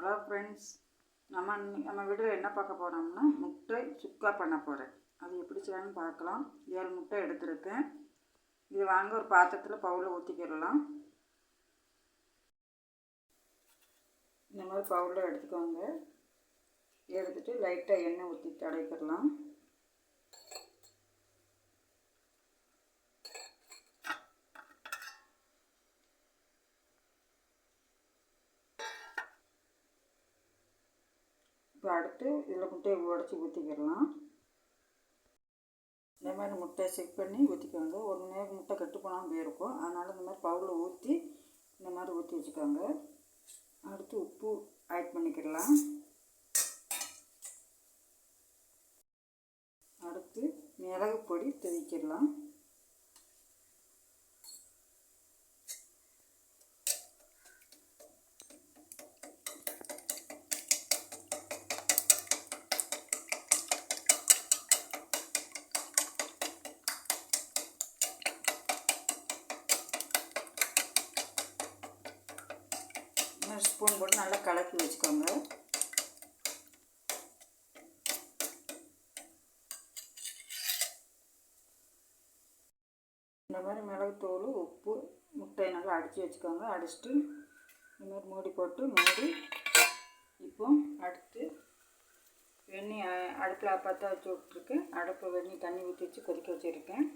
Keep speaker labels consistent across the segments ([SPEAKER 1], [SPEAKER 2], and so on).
[SPEAKER 1] Hello friends நம்ம நம்ம வீட்டில் என்ன பார்க்க போகிறோம்னா முட்டை சுக்கா பண்ண போகிறேன் அது எப்படி செய்யணும்னு பார்க்கலாம். ஏழு முட்டை எடுத்திருக்கேன். இது வாங்க ஒரு பாத்திரத்தில் பவுலில் ஊற்றிக்கிடலாம் இந்த மாதிரி பவுலில் எடுத்துக்கோங்க. எடுத்துகிட்டு லைட்டாக எண்ணெய் ஊற்றி தடைக்கிடலாம் இப்போ அடுத்து இதில் முட்டையை உடச்சி ஊற்றிக்கிடலாம். இந்த மாதிரி முட்டையை செக் பண்ணி ஊற்றிக்கோங்க. ஒரு நேரம் முட்டை கெட்டு போனால் போயிருக்கும். அதனால் இந்த மாதிரி பவுலில் ஊற்றி இந்த மாதிரி ஊற்றி வச்சுக்கோங்க. அடுத்து உப்பு ஆட் பண்ணிக்கிடலாம். அடுத்து மிளகு பொடி தெளிக்கிடலாம். ஒரு ஸ்பூன் போட்டு நல்லா கலக்கி வச்சுக்கோங்க. இந்த மாதிரி மிளகுத்தூள் உப்பு முட்டையை நல்லா அடித்து வச்சுக்கோங்க. அடிச்சுட்டு இந்த மாதிரி மூடி போட்டு மூடி இப்போ அடுத்து வெந்நீர் அடுப்பில் பற்ற வச்சு விட்ருக்கேன் அடுப்பு வெந்நீர் தண்ணி ஊற்றி வச்சு கொதிக்க வச்சுருக்கேன்.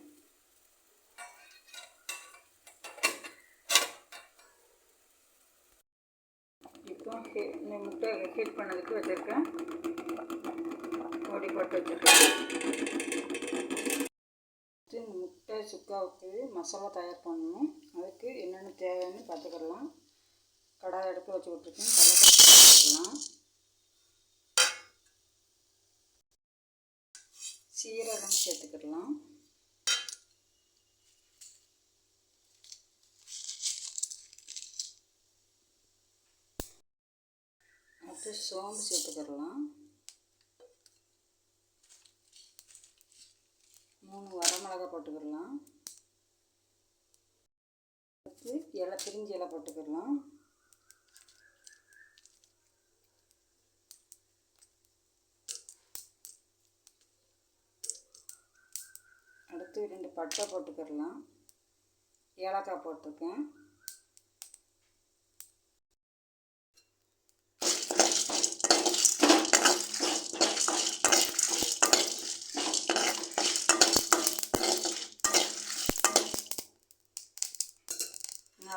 [SPEAKER 1] இப்போ ஹீ- இந்த முட்டை ஹீட் பண்ணதுக்கு வச்சுருக்கேன். மூடி போட்டு வச்சுருக்கேன். முட்டை சுக்காவுக்கு மசாலா தயார் பண்ணணும். அதுக்கு என்னென்ன தேவைன்னு பார்த்துக்கிடலாம் கடாய் எடுத்து வச்சு விட்ருக்கேன் கடலைப்பருப்பு சேர்த்துக்கலாம் சீரகம் சேர்த்துக்கிடலாம் அடுத்து சோம்பு சேர்த்துக்கிடலாம். மூணு வரமிளகா போட்டுக்கிடலாம். அடுத்து இலை பிரிஞ்சு இலை போட்டுக்கிடலாம். அடுத்து ரெண்டு பட்டை போட்டுக்கிடலாம். ஏலக்காய் போட்டிருக்கேன்.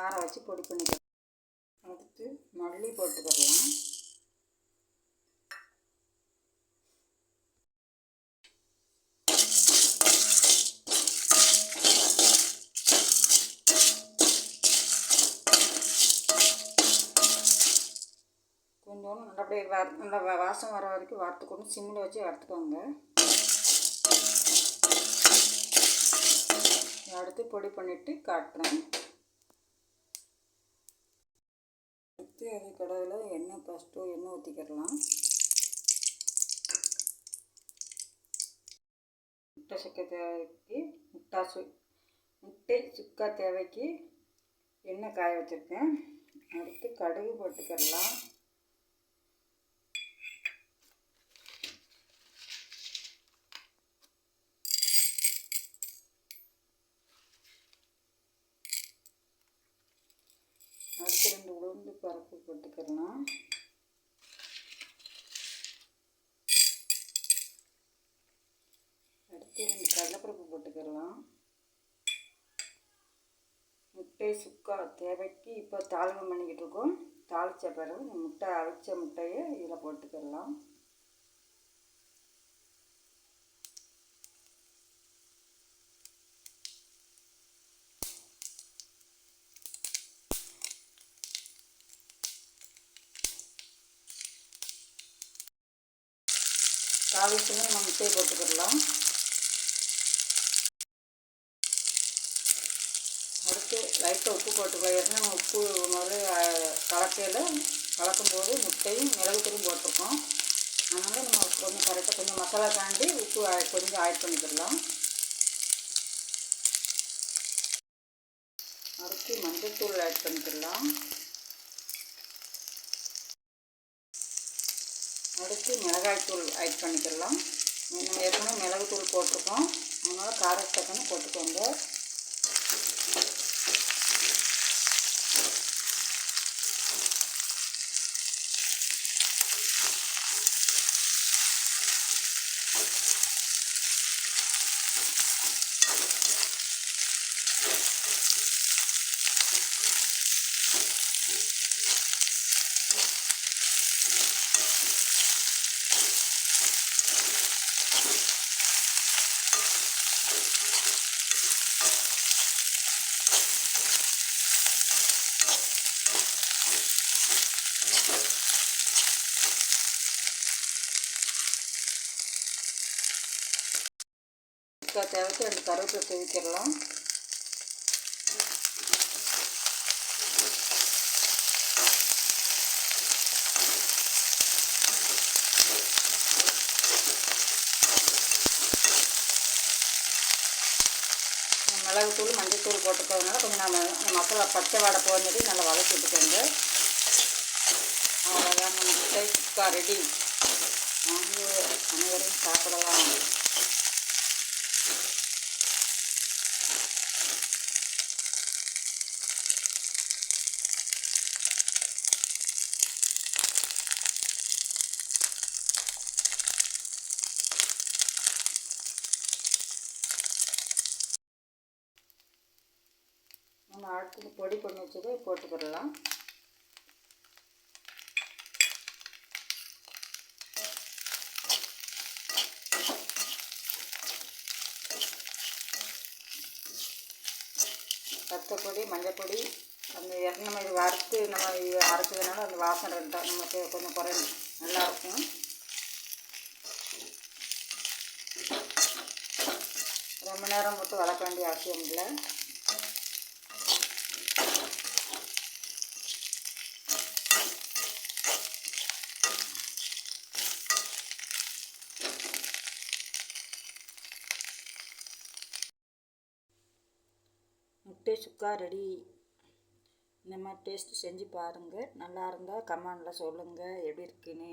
[SPEAKER 1] ஆற வச்சு பொடி பண்ணிக்கலாம். அடுத்து மல்லி போட்டுக்கிடலாம் கொஞ்சோண்டு நல்லா அப்படியே வர நல்லா வாசம் வர வரைக்கும் வறுத்துக்கணும் சிம்மில் வச்சு வறுத்துக்கோங்க. அடுத்து பொடி பண்ணிவிட்டு காட்டுறேன். அடுத்து அதே கடாயில் எண்ணெய் ஃபஸ்ட்டு எண்ணெய் ஊற்றிக்கிடலாம் முட்டை சுக்க தேவைக்கு முட்டா சு முட்டை சுக்கா தேவைக்கு எண்ணெய் காய வச்சுருக்கேன். அடுத்து கடுகு போட்டுக்கிடலாம் அடுத்து ரெண்டு உளுந்து பருப்பு போட்டுக்கிறலாம். அடுத்து ரெண்டு கடலைப்பருப்பு போட்டுக்கலாம் முட்டை சுக்கா தேவைக்கு இப்போ தாளியம் பண்ணிக்கிட்டு இருக்கோம். தாளித்த பிறகு முட்டை அவிச்ச முட்டையை இதில் போட்டுக்கிடலாம் தாளிச்சுன்னு நம்ம முட்டையை போட்டுக்கிடலாம். அடுத்து லைட்டாக உப்பு போட்டுக்கோ ஏற்கனவே நம்ம உப்பு முதல்ல கலக்கையில் கலக்கும்போது முட்டையும் மிளகுத்தூளும் போட்டிருக்கோம். அதனால் நம்ம கொஞ்சம் கரெக்டாக கொஞ்சம் மசாலா தாண்டி உப்பு கொஞ்சம் ஆட் பண்ணிக்கிடலாம். அடுத்து மஞ்சள் தூள் ஆட் பண்ணிக்கிடலாம். அடுத்து மிளகாய்த்தூள் ஆட் பண்ணிக்கலாம். நம்ம ஏற்கனவே மிளகுத்தூள் போட்டிருக்கோம். அதனால் காரத்தக்கன்னு போட்டுக்கோங்க. முக்கால் தேவைக்கு ரெண்டு கருவேப்பிலை தூவிக்கிடலாம் மிளகுத்தூள் மஞ்சத்தூள் போட்டுக்கிறதுனால கொஞ்சம் நம்ம மசாலா பச்சை வாடை போகிறதுக்கு நல்லா வதக்கி விட்டுக்கோங்க அவ்வளோதான் நம்ம முட்டை ரெடி அனைவரும் சாப்பிடலாம். நம்ம பொடி பண்ணி வச்சதை போட்டுக்கிடலாம். ரத்தப்பொடி மஞ்சப்பொடி அந்த இறங்கி நம்ம இது வறுத்து நம்ம இது அரைச்சதுனால அந்த வாசனை இருந்தால் நமக்கு கொஞ்சம் குறை நல்லாயிருக்கும். ரொம்ப நேரம் போட்டு வளர்க்க வேண்டிய அவசியம் இல்லை முட்டை சுக்கா ரெடி இந்த மாதிரி டேஸ்ட்டு செஞ்சு பாருங்கள் நல்லா இருந்தால் கமெண்டில் சொல்லுங்கள் எப்படி இருக்குன்னு.